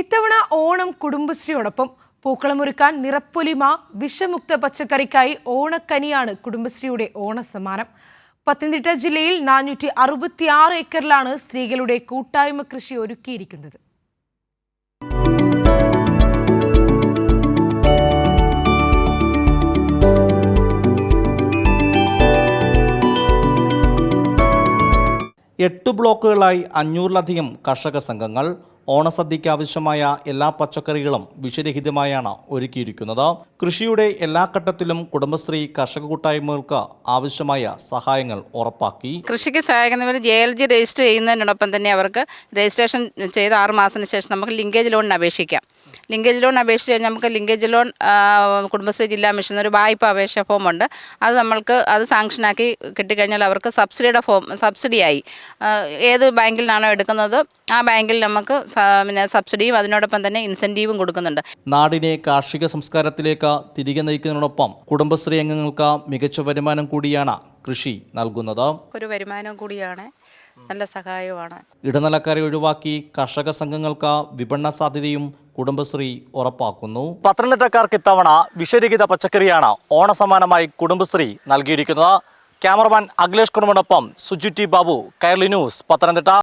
ഇത്തവണ ഓണം കുടുംബശ്രീയോടൊപ്പം പൂക്കളമൊരുക്കാൻ നിറപ്പൊലിമ വിഷമുക്ത പച്ചക്കറിക്കായി ഓണക്കനിയാണ് കുടുംബശ്രീയുടെ ഓണസമ്മാനം. പത്തനംതിട്ട ജില്ലയിൽ നാനൂറ്റി അറുപത്തിയാറ് ഏക്കറിലാണ് സ്ത്രീകളുടെ കൂട്ടായ്മ കൃഷി ഒരുക്കിയിരിക്കുന്നത്. എട്ട് ബ്ലോക്കുകളായി അഞ്ഞൂറിലധികം കർഷക സംഘങ്ങൾ ഓണസദ്യയ്ക്ക് ആവശ്യമായ എല്ലാ പച്ചക്കറികളും വിഷരഹിതമായാണ് ഒരുക്കിയിരിക്കുന്നത്. കൃഷിയുടെ എല്ലാ ഘട്ടത്തിലും കുടുംബശ്രീ കർഷക കൂട്ടായ്മകൾക്ക് ആവശ്യമായ സഹായങ്ങൾ ഉറപ്പാക്കി. കൃഷിക്ക് സഹായിക്കുന്നവർ ജെ എൽ ജി രജിസ്റ്റർ ചെയ്യുന്നതിനോടൊപ്പം തന്നെ അവർക്ക് രജിസ്ട്രേഷൻ ചെയ്ത് ആറ് മാസത്തിന് ശേഷം നമുക്ക് ലിങ്കേജ് ലോണിന് അപേക്ഷിക്കാം. ലിങ്കേജ് ലോൺ അപേക്ഷിച്ച് കഴിഞ്ഞാൽ നമുക്ക് ലിങ്കേജ് ലോൺ കുടുംബശ്രീ ജില്ലാ മിഷൻ ഒരു വായ്പ അപേക്ഷ ഫോമുണ്ട് അത് നമ്മൾക്ക് അത് സാങ്ഷനാക്കി കിട്ടിക്കഴിഞ്ഞാൽ അവർക്ക് സബ്സിഡിയുടെ ഫോം സബ്സിഡിയായി ഏത് ബാങ്കിലാണോ എടുക്കുന്നത് ആ ബാങ്കിൽ നമുക്ക് പിന്നെ സബ്സിഡിയും അതിനോടൊപ്പം തന്നെ ഇൻസെന്റീവും കൊടുക്കുന്നുണ്ട്. നാടിനെ കാർഷിക സംസ്കാരത്തിലേക്ക് തിരികെ നയിക്കുന്നതിനോടൊപ്പം കുടുംബശ്രീ അംഗങ്ങൾക്ക് മികച്ച വരുമാനം കൂടിയാണ് കൃഷി നൽകുന്നത്. ഒരു വരുമാനം കൂടിയാണ്. നല്ല സഹായമാണ് ഇടനിലക്കാരെ ഒഴിവാക്കി കർഷക സംഘങ്ങൾക്ക് വിപണന സാധ്യതയും കുടുംബശ്രീ ഉറപ്പാക്കുന്നു. പത്തനംതിട്ടക്കാർക്ക് ഇത്തവണ വിഷരഹിത പച്ചക്കറിയാണ് ഓണസമ്മാനമായി കുടുംബശ്രീ നൽകിയിരിക്കുന്നത്. ക്യാമറമാൻ അഖിലേഷ് കുടുംബനൊപ്പം സുജിറ്റി ബാബു കൈർലി ന്യൂസ് പത്തനംതിട്ട.